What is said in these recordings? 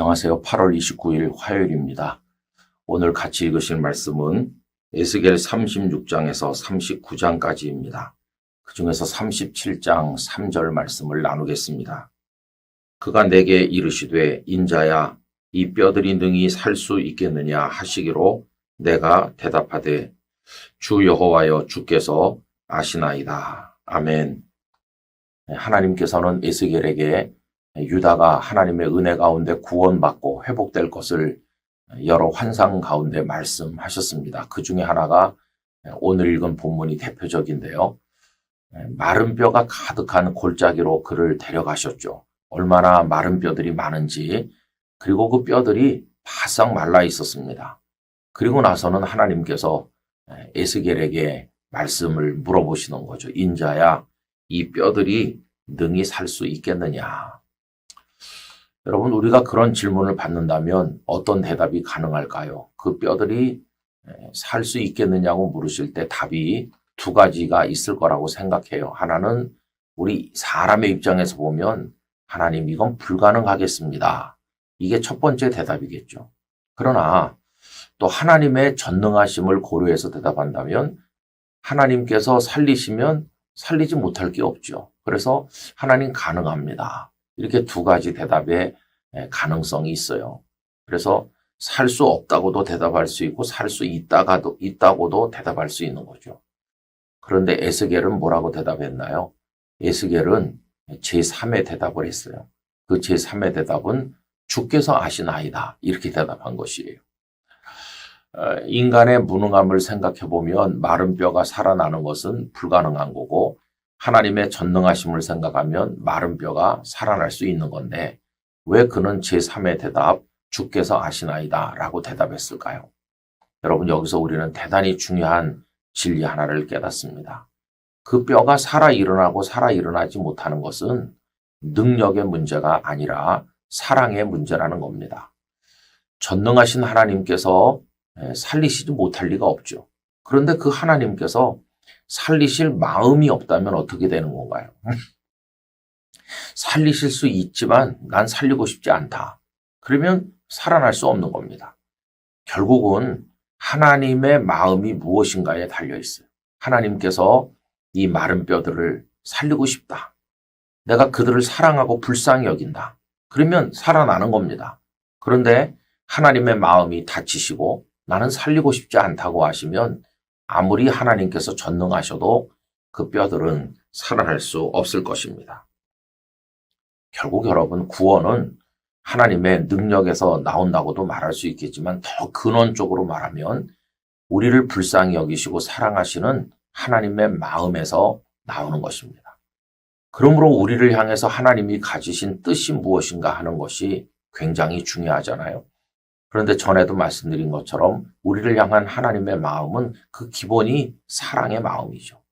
안녕하세요. 8월 29일 화요일입니다. 오늘 같이 읽으실 말씀은 에스겔 36장에서 39장까지입니다. 그 중에서 37장 3절 말씀을 나누겠습니다. 그가 내게 이르시되 인자야 이 뼈들이 능히 살 수 있겠느냐 하시기로 내가 대답하되 주 여호와여 주께서 아시나이다. 아멘. 하나님께서는 에스겔에게 유다가 하나님의 은혜 가운데 구원받고 회복될 것을 여러 환상 가운데 말씀하셨습니다. 그 중에 하나가 오늘 읽은 본문이 대표적인데요. 마른 뼈가 가득한 골짜기로 그를 데려가셨죠. 얼마나 마른 뼈들이 많은지, 그리고 그 뼈들이 바싹 말라 있었습니다. 그리고 나서는 하나님께서 에스겔에게 말씀을 물어보시는 거죠. 인자야, 이 뼈들이 능히 살 수 있겠느냐? 여러분, 우리가 그런 질문을 받는다면 어떤 대답이 가능할까요? 그 뼈들이 살 수 있겠느냐고 물으실 때 답이 두 가지가 있을 거라고 생각해요. 하나는 우리 사람의 입장에서 보면 하나님 이건 불가능하겠습니다. 이게 첫 번째 대답이겠죠. 그러나 또 하나님의 전능하심을 고려해서 대답한다면 하나님께서 살리시면 살리지 못할 게 없죠. 그래서 하나님 가능합니다. 이렇게 두 가지 대답의 가능성이 있어요. 그래서 살 수 없다고도 대답할 수 있고 살 수 있다가도 있다고도 대답할 수 있는 거죠. 그런데 에스겔은 뭐라고 대답했나요? 에스겔은 제3의 대답을 했어요. 그 제3의 대답은 주께서 아시나이다. 이렇게 대답한 것이에요. 인간의 무능함을 생각해 보면 마른 뼈가 살아나는 것은 불가능한 거고 하나님의 전능하심을 생각하면 마른 뼈가 살아날 수 있는 건데 왜 그는 제3의 대답 주께서 아시나이다 라고 대답했을까요? 여러분 여기서 우리는 대단히 중요한 진리 하나를 깨닫습니다. 그 뼈가 살아 일어나고 살아 일어나지 못하는 것은 능력의 문제가 아니라 사랑의 문제라는 겁니다. 전능하신 하나님께서 살리시지 못할 리가 없죠. 그런데 그 하나님께서 살리실 마음이 없다면 어떻게 되는 건가요? 살리실 수 있지만 난 살리고 싶지 않다. 그러면 살아날 수 없는 겁니다. 결국은 하나님의 마음이 무엇인가에 달려 있어요. 하나님께서 이 마른 뼈들을 살리고 싶다. 내가 그들을 사랑하고 불쌍히 여긴다. 그러면 살아나는 겁니다. 그런데 하나님의 마음이 다치시고 나는 살리고 싶지 않다고 하시면 아무리 하나님께서 전능하셔도 그 뼈들은 살아날 수 없을 것입니다. 결국 여러분 구원은 하나님의 능력에서 나온다고도 말할 수 있겠지만 더 근원적으로 말하면 우리를 불쌍히 여기시고 사랑하시는 하나님의 마음에서 나오는 것입니다. 그러므로 우리를 향해서 하나님이 가지신 뜻이 무엇인가 하는 것이 굉장히 중요하잖아요. 그런데 전에도 말씀드린 것처럼 우리를 향한 하나님의 마음은 그 기본이 사랑의 마음이죠.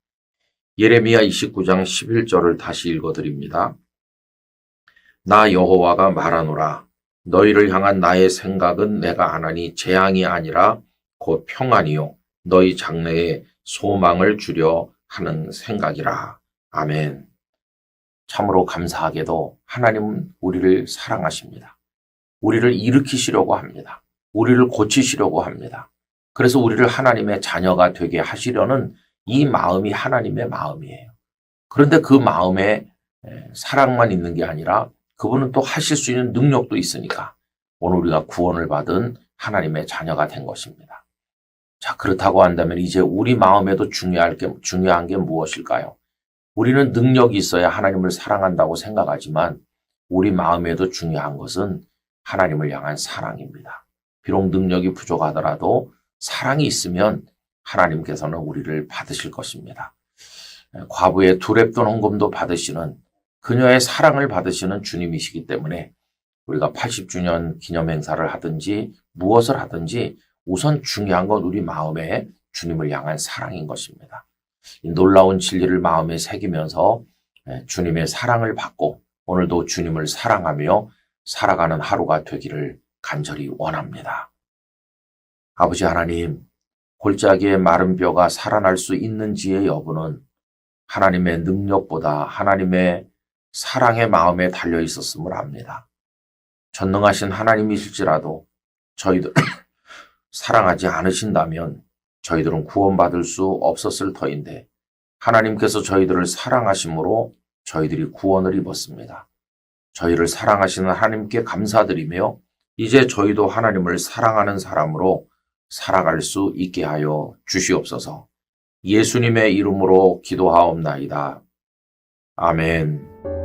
예레미야 29장 11절을 다시 읽어드립니다. 나 여호와가 말하노라 너희를 향한 나의 생각은 내가 하나니 재앙이 아니라 곧 평안이요 너희 장래에 소망을 주려 하는 생각이라. 아멘. 참으로 감사하게도 하나님은 우리를 사랑하십니다. 우리를 일으키시려고 합니다. 우리를 고치시려고 합니다. 그래서 우리를 하나님의 자녀가 되게 하시려는 이 마음이 하나님의 마음이에요. 그런데 그 마음에 사랑만 있는 게 아니라 그분은 또 하실 수 있는 능력도 있으니까 오늘 우리가 구원을 받은 하나님의 자녀가 된 것입니다. 자, 그렇다고 한다면 이제 우리 마음에도 중요할 게, 중요한 게 무엇일까요? 우리는 능력이 있어야 하나님을 사랑한다고 생각하지만 우리 마음에도 중요한 것은 하나님을 향한 사랑입니다. 비록 능력이 부족하더라도 사랑이 있으면 하나님께서는 우리를 받으실 것입니다. 과부의 두랩돈 헌금도 받으시는 그녀의 사랑을 받으시는 주님이시기 때문에 우리가 80주년 기념 행사를 하든지 무엇을 하든지 우선 중요한 건 우리 마음에 주님을 향한 사랑인 것입니다. 이 놀라운 진리를 마음에 새기면서 주님의 사랑을 받고 오늘도 주님을 사랑하며 살아가는 하루가 되기를 간절히 원합니다. 아버지 하나님, 골짜기의 마른 뼈가 살아날 수 있는지의 여부는 하나님의 능력보다 하나님의 사랑의 마음에 달려 있었음을 압니다. 전능하신 하나님이실지라도 저희들 사랑하지 않으신다면 저희들은 구원받을 수 없었을 터인데 하나님께서 저희들을 사랑하심으로 저희들이 구원을 입었습니다. 저희를 사랑하시는 하나님께 감사드리며 이제 저희도 하나님을 사랑하는 사람으로 살아갈 수 있게 하여 주시옵소서. 예수님의 이름으로 기도하옵나이다. 아멘.